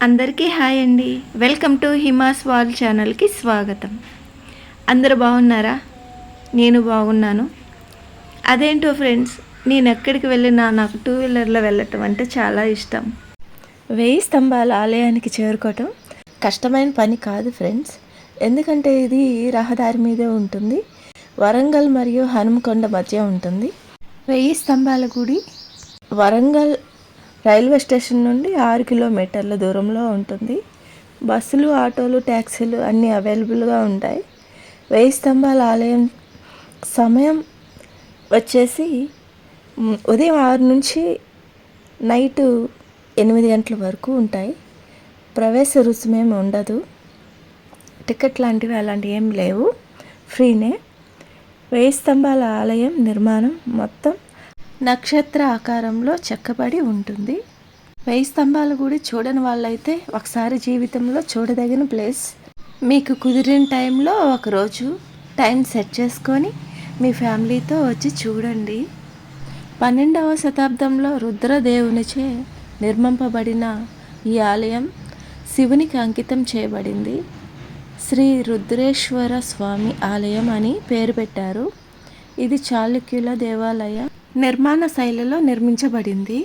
అందరికీ హాయ్ అండి. Welcome to Hima's wall ఛానల్కి స్వాగతం. అందరూ బాగున్నారా? నేను బాగున్నాను. అదేంటో ఫ్రెండ్స్ నేను ఎక్కడికి వెళ్ళినా నాకు టూ వీలర్లో వెళ్ళటం అంటే చాలా ఇష్టం. వెయ్యి స్తంభాల ఆలయానికి చేరుకోవటం కష్టమైన పని కాదు ఫ్రెండ్స్. ఎందుకంటే ఇది రహదారి మీదే ఉంటుంది. వరంగల్ మరియు హనుమకొండ మధ్య ఉంటుంది. వెయ్యి స్తంభాల గుడి. వరంగల్ రైల్వే స్టేషన్ నుండి ఆరు కిలోమీటర్ల దూరంలో ఉంటుంది. బస్సులు ఆటోలు ట్యాక్సీలు అన్నీ అవైలబుల్గా ఉంటాయి. వెయ్యి స్తంభాల ఆలయం సమయం వచ్చేసి ఉదయం ఆరు నుంచి నైటు ఎనిమిది గంటల వరకు ఉంటాయి. ప్రవేశ రుసుమేమి ఉండదు. టికెట్ లాంటివి అలాంటివి ఏం లేవు. ఫ్రీనే. వెయ్యి స్తంభాల ఆలయం నిర్మాణం మొత్తం నక్షత్ర ఆకారంలో చెక్కబడి ఉంటుంది. వెయ్యి స్తంభాల గుడి చూడని వాళ్ళైతే ఒకసారి జీవితంలో చూడదగిన ప్లేస్. మీకు కుదిరిన టైంలో ఒకరోజు టైం సెట్ చేసుకొని మీ ఫ్యామిలీతో వచ్చి చూడండి. పన్నెండవ శతాబ్దంలో రుద్రదేవునిచే నిర్మింపబడిన ఈ ఆలయం శివునికి అంకితం చేయబడింది. శ్రీ రుద్రేశ్వర స్వామి ఆలయం అని పేరు పెట్టారు. ఇది చాళుక్యుల దేవాలయ. నిర్మాణ శైలిలో నిర్మించబడింది.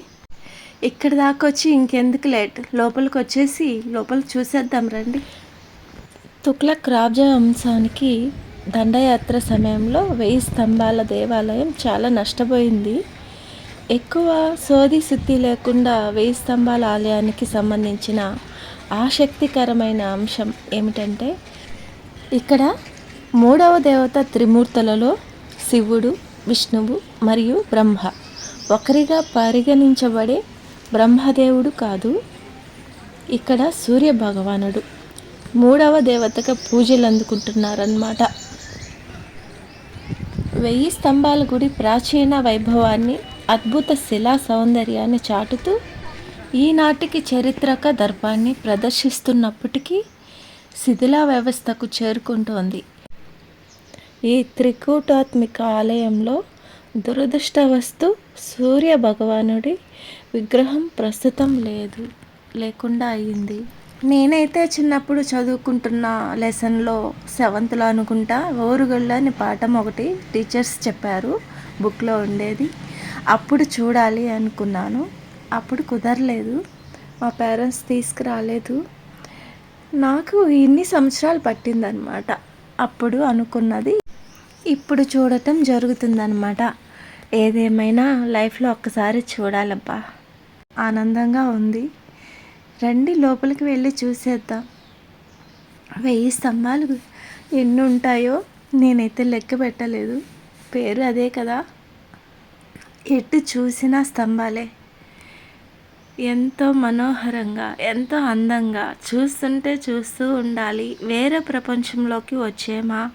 ఇక్కడ దాకా వచ్చి ఇంకెందుకు లేట్? లోపలికి వచ్చేసి లోపల చూసేద్దాం రండి. తుక్లక్ రాజా వంశానికి దండయాత్ర సమయంలో వెయ్యి స్తంభాల దేవాలయం చాలా నష్టపోయింది. ఎక్కువ సోది శుద్ధి లేకుండా వెయ్యి స్తంభాల ఆలయానికి సంబంధించిన ఆసక్తికరమైన అంశం ఏమిటంటే ఇక్కడ మూడవ దేవత త్రిమూర్తులలో శివుడు విష్ణువు మరియు బ్రహ్మ. ఒకరిగా పరిగణించబడే బ్రహ్మదేవుడు కాదు ఇక్కడ సూర్య భగవానుడు మూడవ దేవతగా పూజలు అందుకుంటున్నారన్నమాట. వెయ్యి స్తంభాల గుడి ప్రాచీన వైభవాన్ని అద్భుత శిలా సౌందర్యాన్ని చాటుతూ ఈనాటికి చరిత్రక దర్పాన్ని ప్రదర్శిస్తున్నప్పటికీ శిథిలా వ్యవస్థకు చేరుకుంటోంది. ఈ త్రికూటాత్మిక ఆలయంలో దురదృష్టవస్తు సూర్య భగవానుడి విగ్రహం ప్రస్తుతం లేదు లేకుండా అయ్యింది నేనైతే చిన్నప్పుడు చదువుకుంటున్న లెసన్లో సెవెంత్లో అనుకుంటా ఓరుగళ్ళ అని పాఠం ఒకటి టీచర్స్ చెప్పారు బుక్లో ఉండేది. అప్పుడు చూడాలి అనుకున్నాను. అప్పుడు కుదరలేదు. మా పేరెంట్స్ తీసుకురాలేదు. నాకు ఇన్ని సంవత్సరాలు పట్టిందనమాట. అప్పుడు అనుకున్నది ఇప్పుడు చూడటం జరుగుతుందనమాట ఏదేమైనా లైఫ్లో ఒక్కసారి చూడాలబ్బా. ఆనందంగా ఉంది. రండి లోపలికి వెళ్ళి చూసేద్దాం. వెయ్యి స్తంభాలు ఎన్ని ఉంటాయో నేనైతే లెక్క పెట్టలేదు. పేరు అదే కదా. ఎటు చూసినా స్తంభాలే. ఎంతో మనోహరంగా ఎంతో అందంగా చూస్తుంటే చూస్తూ ఉండాలి. వేరే ప్రపంచంలోకి వచ్చేమా?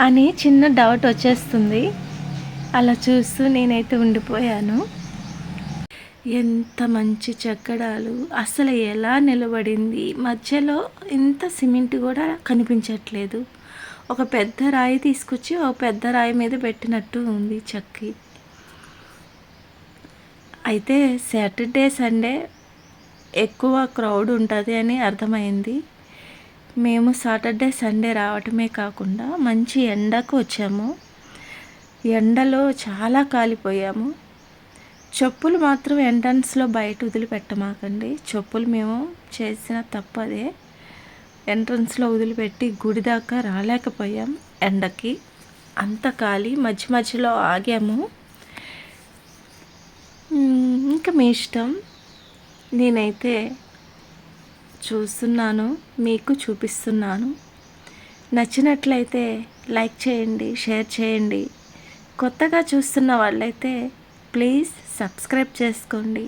అని చిన్న డౌట్ వచ్చేస్తుంది. అలా చూస్తూ నేనైతే ఉండిపోయాను. ఎంత మంచి చెక్కడాలు అసలు ఎలా నిలబడింది మధ్యలో ఇంత సిమెంట్ కూడా కనిపించట్లేదు. ఒక పెద్ద రాయి తీసుకొచ్చి ఒక పెద్ద రాయి మీద పెట్టినట్టు ఉంది చక్కి. అయితే సాటర్డే సండే ఎక్కువ క్రౌడ్ ఉంటుంది అని అర్థమైంది. మేము సాటర్డే సండే రావటమే కాకుండా మంచి ఎండకు వచ్చాము. ఎండలో చాలా కాలిపోయాము. చెప్పులు మాత్రం ఎంట్రన్స్లో బయట వదిలిపెట్టమాకండి. చెప్పులు మేము చేసిన తప్పదే. ఎంట్రన్స్లో వదిలిపెట్టి గుడి దాకా రాలేకపోయాం ఎండకి. అంత కాలి మధ్య మధ్యలో ఆగాము. ఇంకా మీ ఇష్టం? నేనైతే చూస్తున్నాను మీకు చూపిస్తున్నాను. నచ్చినట్లయితే లైక్ చేయండి షేర్ చేయండి. కొత్తగా చూస్తున్న వాళ్ళైతే ప్లీజ్ సబ్స్క్రైబ్ చేసుకోండి.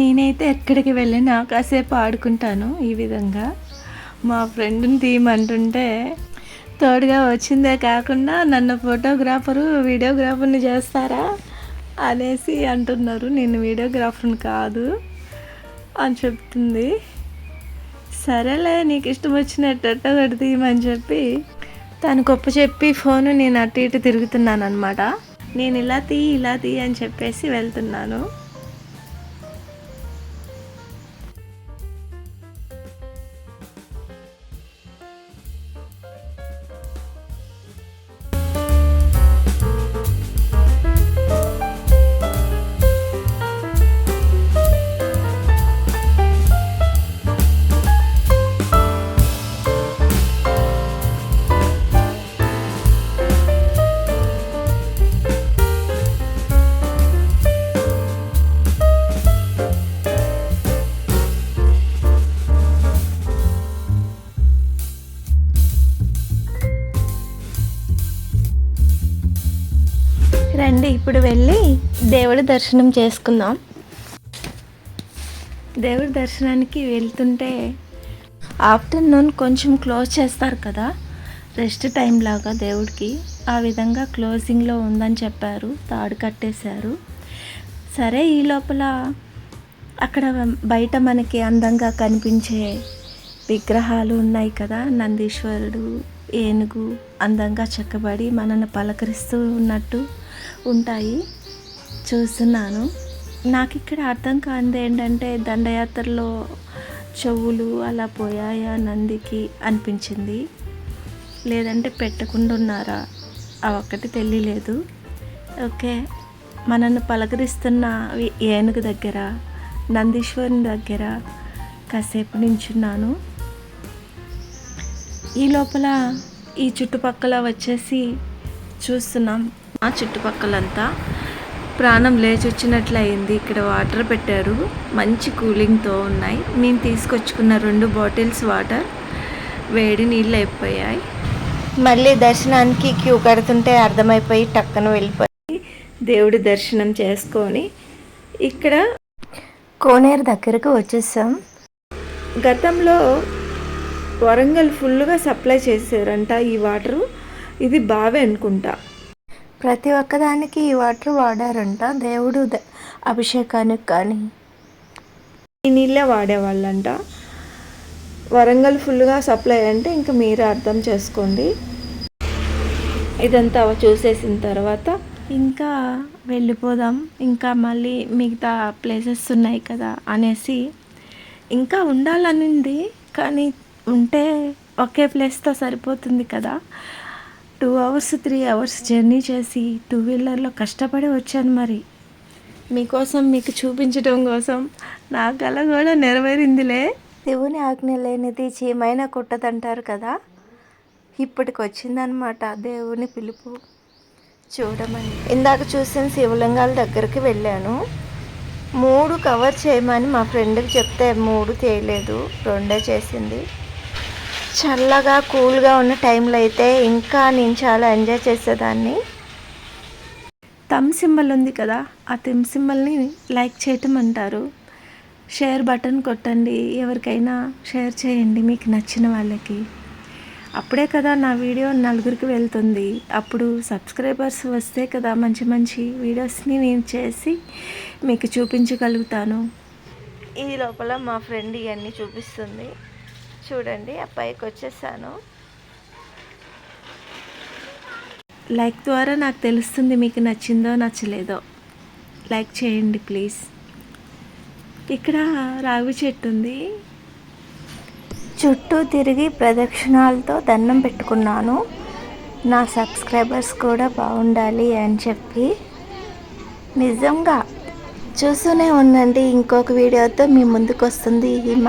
నేనైతే ఎక్కడికి వెళ్ళినా కాసేపు ఆడుకుంటాను ఈ విధంగా. మా ఫ్రెండ్ని తీయమంటుంటే తోడుగా వచ్చిందే కాకుండా నన్ను ఫోటోగ్రాఫరు వీడియోగ్రాఫర్ని చేస్తారా? అనేసి అంటున్నారు. నేను వీడియోగ్రాఫర్ని కాదు అని చెప్తుంది. సరేలే నీకు ఇష్టం వచ్చినట్టు ఒకటి తీయమని చెప్పి తను గొప్ప చెప్పి ఫోన్ నేను అటు ఇటు తిరుగుతున్నాను అనమాట నేను ఇలా తీ ఇలా తీ అని చెప్పేసి వెళ్తున్నాను. రండి ఇప్పుడు వెళ్ళి దేవుడి దర్శనం చేసుకుందాం. దేవుడి దర్శనానికి వెళ్తుంటే ఆఫ్టర్నూన్ కొంచెం క్లోజ్ చేస్తారు కదా రెస్ట్ టైం లాగా దేవుడికి. ఆ విధంగా క్లోజింగ్లో ఉందని చెప్పారు తాడు కట్టేశారు. సరే ఈ లోపల అక్కడ బయట మనకి అందంగా కనిపించే విగ్రహాలు ఉన్నాయి కదా నందీశ్వరుడు ఏనుగు అందంగా చెక్కబడి మనల్ని పలకరిస్తూ ఉన్నట్టు. ఉంటాయి. చూస్తున్నాను. నాకు ఇక్కడ అర్థం కానిది ఏంటంటే దండయాత్రలో చెవులు అలా పోయాయా నందికి అనిపించింది. లేదంటే పెట్టకుండా ఉన్నారా అవి ఒక్కటి తెలియలేదు. ఓకే మనల్ని పలకరిస్తున్న ఏనుగు దగ్గర నందీశ్వరుని దగ్గర కాసేపు నించున్నాను. ఈ లోపల ఈ చుట్టుపక్కల వచ్చేసి చూస్తున్నాం. ఆ చుట్టుపక్కలంతా ప్రాణం లేచొచ్చినట్లు అయింది ఇక్కడ వాటర్ పెట్టారు. మంచి కూలింగ్తో ఉన్నాయి. నేను తీసుకొచ్చుకున్న రెండు బాటిల్స్ వాటర్ వేడి నీళ్ళు అయిపోయాయి. మళ్ళీ దర్శనానికి క్యూ కడుతుంటే అర్థమైపోయి టక్కన వెళ్ళిపోయి దేవుడి దర్శనం చేసుకొని ఇక్కడ కోనేరు దగ్గరకు వచ్చేసాం. గతంలో వరంగల్ ఫుల్గా సప్లై చేసారంట ఈ వాటరు. ఇది బావే అనుకుంటా. ప్రతి ఒక్కదానికి ఈ వాటర్ వాడారంట. దేవుడు ద- అభిషేకానికి కానీ ఈ నీళ్ళే వాడేవాళ్ళంట. వరంగల్ ఫుల్గా సప్లై అంటే ఇంకా మీరే అర్థం చేసుకోండి. ఇదంతా చూసేసిన తర్వాత ఇంకా వెళ్ళిపోదాం. ఇంకా మళ్ళీ మిగతా ప్లేసెస్ ఉన్నాయి కదా అనేసి ఇంకా ఉండాలనింది. కానీ ఉంటే ఒకే ప్లేస్తో సరిపోతుంది కదా. Two hours three hours journey చేసి టూ వీలర్లో కష్టపడి వచ్చాను మరి. మీకోసం మీకు చూపించడం కోసం నా కళ కూడా నెరవేరిందిలే. శివుని ఆజ్ఞ లేనిది చీమైనా కుట్టదంటారు కదా? ఇప్పటికి వచ్చిందనమాట దేవుని పిలుపు. చూడమని. ఇందాక చూసిన శివలింగాల దగ్గరికి వెళ్ళాను. మూడు కవర్ చేయమని మా ఫ్రెండ్కి చెప్తే మూడు చేయలేదు రెండే చేసింది. చల్లగా కూల్గా ఉన్న టైంలో అయితే ఇంకా నేను చాలా ఎంజాయ్ చేసేదాన్ని. థమ్ సింబల్ ఉంది కదా ఆ థమ్ సింబల్ని లైక్ చేయటం అంటారు. షేర్ బటన్ కొట్టండి ఎవరికైనా షేర్ చేయండి మీకు నచ్చిన వాళ్ళకి. అప్పుడే కదా నా వీడియో నలుగురికి వెళ్తుంది. అప్పుడు సబ్స్క్రైబర్స్ వస్తే కదా మంచి మంచి వీడియోస్ని నేను చేసి మీకు చూపించగలుగుతాను. ఈ లోపల మా ఫ్రెండ్ ఇవన్నీ చూపిస్తుంది. చూడండి ఆ పైకి వచ్చేసాను. లైక్ ద్వారా నాకు తెలుస్తుంది మీకు నచ్చిందో నచ్చలేదో. లైక్ చేయండి ప్లీజ్. ఇక్కడ రావి చెట్టు ఉంది. చుట్టూ తిరిగి ప్రదక్షిణాలతో దండం పెట్టుకున్నాను. నా సబ్స్క్రైబర్స్ కూడా బాగుండాలి అని చెప్పి. నిజంగా చూస్తూనే ఉండండి ఇంకొక వీడియోతో మీ ముందుకు వస్తుంది హిమ.